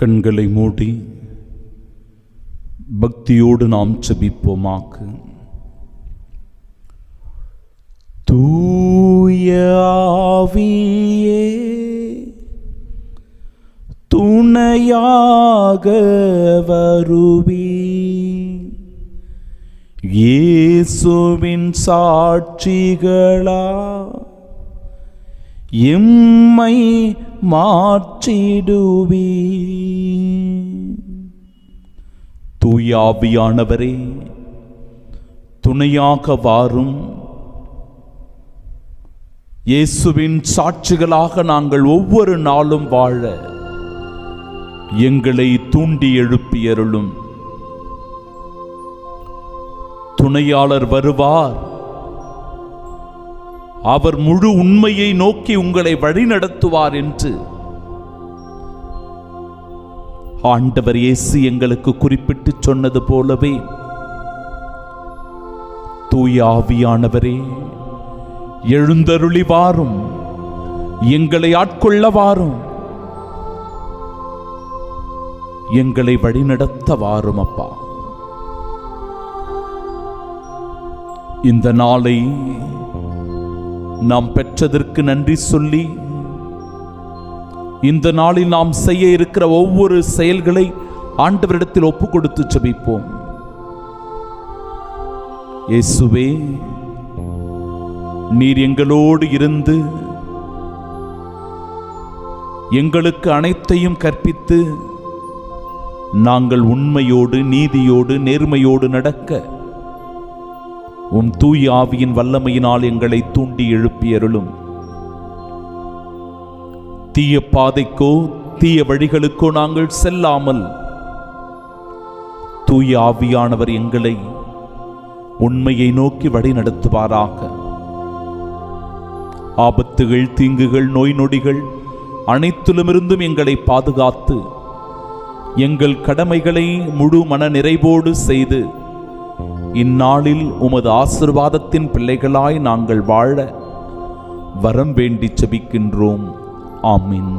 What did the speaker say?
கண்களை மூடி பக்தியோடு நாம் செபிப்போமாக்கு தூயாவியே துணையாக வருவி. இயேசுவின் சாட்சிகளா எம்மை மாற்றிடுவி தூயாவியானவரே துணையாக வாரும். இயேசுவின் சாட்சிகளாக நாங்கள் ஒவ்வொரு நாளும் வாழ எங்களை தூண்டி எழுப்பியருளும். துணையாளர் வருவார். அவர் முழு உண்மையை நோக்கி உங்களை வழிநடத்துவார் என்று. ஆண்டவர் இயேசு எங்களுக்கு குறிப்பிட்டு சொன்னது போலவே தூய ஆவியானவரே எழுந்தருளி வாரும் எங்களை ஆட்கொள்ள வாரும் எங்களை வழிநடத்த வாரும் அப்பா. இந்த நாளை நாம் பெற்றதற்கு நன்றி சொல்லி இந்த நாளில் நாம் செய்ய இருக்கிற ஒவ்வொரு செயல்களை ஆண்டவரிடத்தில் ஒப்பு கொடுத்து ஜெபிப்போம். இயேசுவே நீர் எங்களோடு இருந்து எங்களுக்கு அனைத்தையும் கற்பித்து நாங்கள் உண்மையோடு நீதியோடு நேர்மையோடு நடக்க உம் தூய் ஆவியின் வல்லமையினால் எங்களை தூண்டி எழுப்பியருளும் தீய பாதைக்கோ தீய வழிகளுக்கோ நாங்கள் செல்லாமல் தூய ஆவியானவர் எங்களை உண்மையை நோக்கி வழி நடத்துவாராக. ஆபத்துகள் தீங்குகள் நோய் நொடிகள் அனைத்திலுமிருந்தும் எங்களை பாதுகாத்து எங்கள் கடமைகளை முழு மன நிறைவோடு செய்து இந்நாளில் உமது ஆசிர்வாதத்தின் பிள்ளைகளாய் நாங்கள் வாழ வரம் வேண்டி செபிக்கின்றோம். ஆமீன்.